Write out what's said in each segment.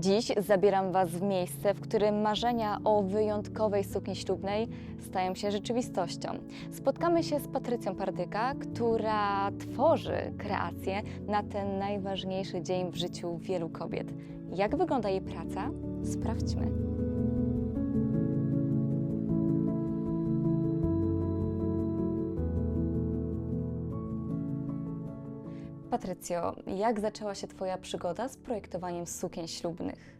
Dziś zabieram Was w miejsce, w którym marzenia o wyjątkowej sukni ślubnej stają się rzeczywistością. Spotkamy się z Patrycją Pardyka, która tworzy kreacje na ten najważniejszy dzień w życiu wielu kobiet. Jak wygląda jej praca? Sprawdźmy. Patrycjo, jak zaczęła się Twoja przygoda z projektowaniem sukien ślubnych?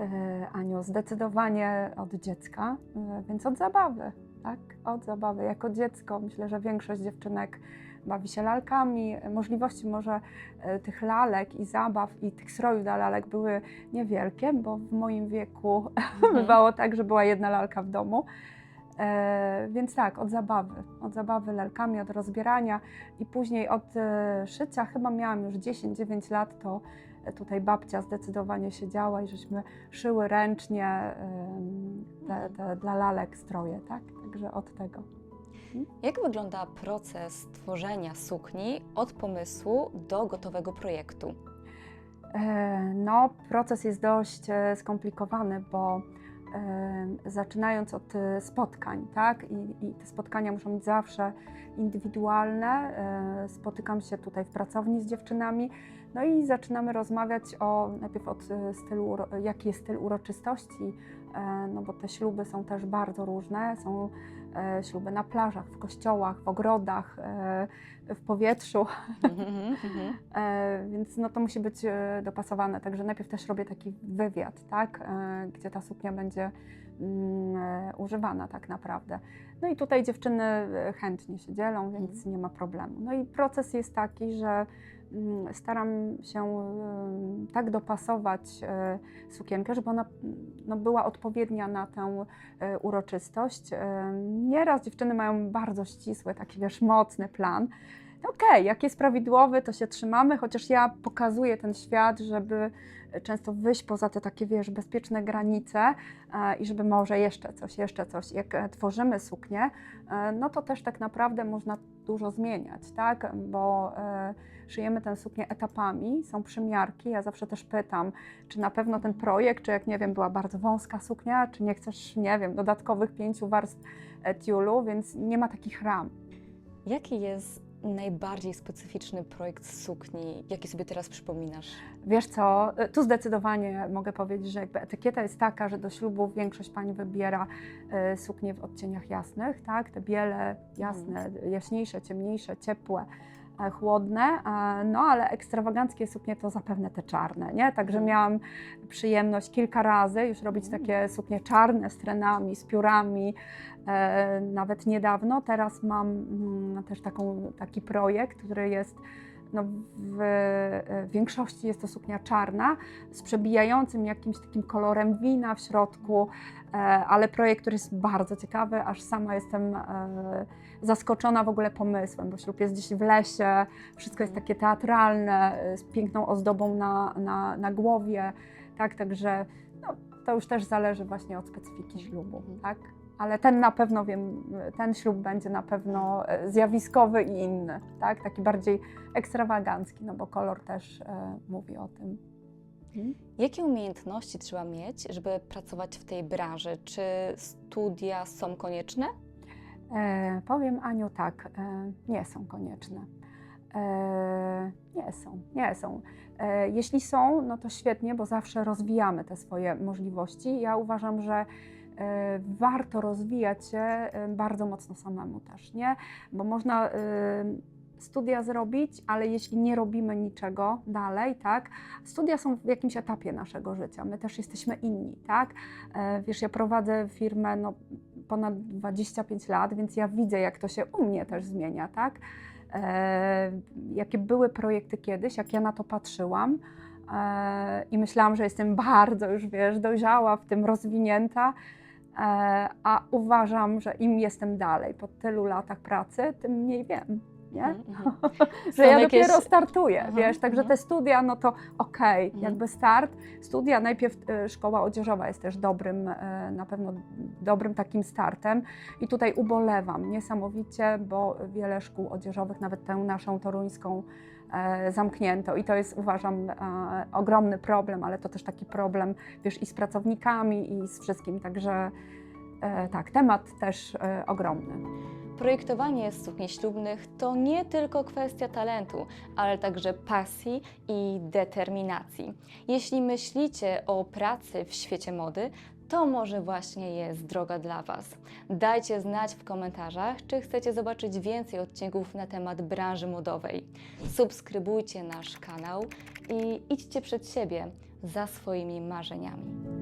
E, Aniu, zdecydowanie od dziecka, e, więc od zabawy, tak? Od zabawy. Jako dziecko myślę, że większość dziewczynek bawi się lalkami. Możliwości może e, tych lalek i zabaw i tych strojów dla lalek były niewielkie, bo w moim wieku bywało tak, że była jedna lalka w domu. E, więc tak, od zabawy, od zabawy lalkami, od rozbierania i później od e, szycia, chyba miałam już 10-9 lat, to e, tutaj babcia zdecydowanie siedziała i żeśmy szyły ręcznie te, te dla lalek stroje, tak? Także od tego. Jak wygląda proces tworzenia sukni od pomysłu do gotowego projektu? No, proces jest dość skomplikowany, bo zaczynając od e, spotkań, tak? I, I te spotkania muszą być zawsze indywidualne. E, Spotykam się tutaj w pracowni z dziewczynami, no i zaczynamy rozmawiać o najpierw od e, stylu, jaki jest styl uroczystości, no bo te śluby są też bardzo różne. Są śluby na plażach, w kościołach, w ogrodach, e, w powietrzu. Mhm, E, więc no to musi być e, dopasowane. Także najpierw też robię taki wywiad, tak, e, gdzie ta suknia będzie mm, e, używana tak naprawdę. No i tutaj dziewczyny e, chętnie się dzielą, więc nie ma problemu. No i proces jest taki, że staram się tak dopasować e, sukienkę, żeby ona no, była odpowiednia na tę e, uroczystość. E, Nieraz dziewczyny mają bardzo ścisły, taki wiesz, mocny plan. Okej, jak jest prawidłowy, to się trzymamy, chociaż ja pokazuję ten świat, żeby często wyjść poza te takie, wiesz, bezpieczne granice i żeby może jeszcze coś, jeszcze coś. Jak tworzymy suknię, no to też tak naprawdę można dużo zmieniać, tak? Bo e, szyjemy tę suknię etapami, są przymiarki. Ja zawsze też pytam, czy na pewno ten projekt, czy jak nie wiem, była bardzo wąska suknia, czy nie chcesz, nie wiem, dodatkowych pięciu warstw e, tiulu, więc nie ma takich ram. Jaki jest najbardziej specyficzny projekt sukni, jaki sobie teraz przypominasz? Wiesz co, tu zdecydowanie mogę powiedzieć, że jakby etykieta jest taka, że do ślubu większość pań wybiera e, suknie w odcieniach jasnych, tak? Te biele, jasne, jaśniejsze, ciemniejsze, ciepłe, chłodne, e, no ale ekstrawaganckie suknie to zapewne te czarne, nie? Także Mhm. miałam przyjemność kilka razy już robić Mm. takie suknie czarne z trenami, z piórami, e, nawet niedawno. Teraz mam mm, też taką, taki projekt, który jest no, w e, większości jest to suknia czarna z przebijającym jakimś takim kolorem wina w środku, e, ale projekt, który jest bardzo ciekawy, aż sama jestem e, zaskoczona w ogóle pomysłem, bo ślub jest gdzieś w lesie, wszystko jest takie teatralne, z piękną ozdobą na, na, na głowie, tak, także no, to już też zależy właśnie od specyfiki ślubu, Mhm. tak. Ale ten na pewno wiem, ten ślub będzie na pewno e, zjawiskowy i inny, tak? Taki bardziej ekstrawagancki, no bo kolor też e, mówi o tym. Jakie umiejętności trzeba mieć, żeby pracować w tej branży? Czy studia są konieczne? E, powiem Aniu tak, e, nie są konieczne. E, nie są, nie są. E, jeśli są, no to świetnie, bo zawsze rozwijamy te swoje możliwości. Ja uważam, że warto rozwijać się e, bardzo mocno samemu też, nie? Bo można e, studia zrobić, ale jeśli nie robimy niczego dalej, tak? Studia są w jakimś etapie naszego życia. My też jesteśmy inni, tak? E, Wiesz, ja prowadzę firmę no, ponad 25 lat, więc ja widzę, jak to się u mnie też zmienia, tak? E, jakie były projekty kiedyś, jak ja na to patrzyłam e, i myślałam, że jestem bardzo już, wiesz, dojrzała w tym, rozwinięta, a uważam, że im jestem dalej, po tylu latach pracy, tym mniej wiem. Nie? Mhm. że ja dopiero startuję, Mhm, wiesz, także mhm. te studia, no to okej, Mhm. jakby start. Studia, najpierw e, szkoła odzieżowa jest też dobrym, e, na pewno dobrym takim startem i tutaj ubolewam niesamowicie, bo wiele szkół odzieżowych, nawet tę naszą toruńską e, zamknięto i to jest uważam e, ogromny problem, ale to też taki problem wiesz i z pracownikami i z wszystkim, także e, tak, temat też e, ogromny. Projektowanie sukni ślubnych to nie tylko kwestia talentu, ale także pasji i determinacji. Jeśli myślicie o pracy w świecie mody, to może właśnie jest droga dla Was. Dajcie znać w komentarzach, czy chcecie zobaczyć więcej odcinków na temat branży modowej. Subskrybujcie nasz kanał i idźcie przed siebie za swoimi marzeniami.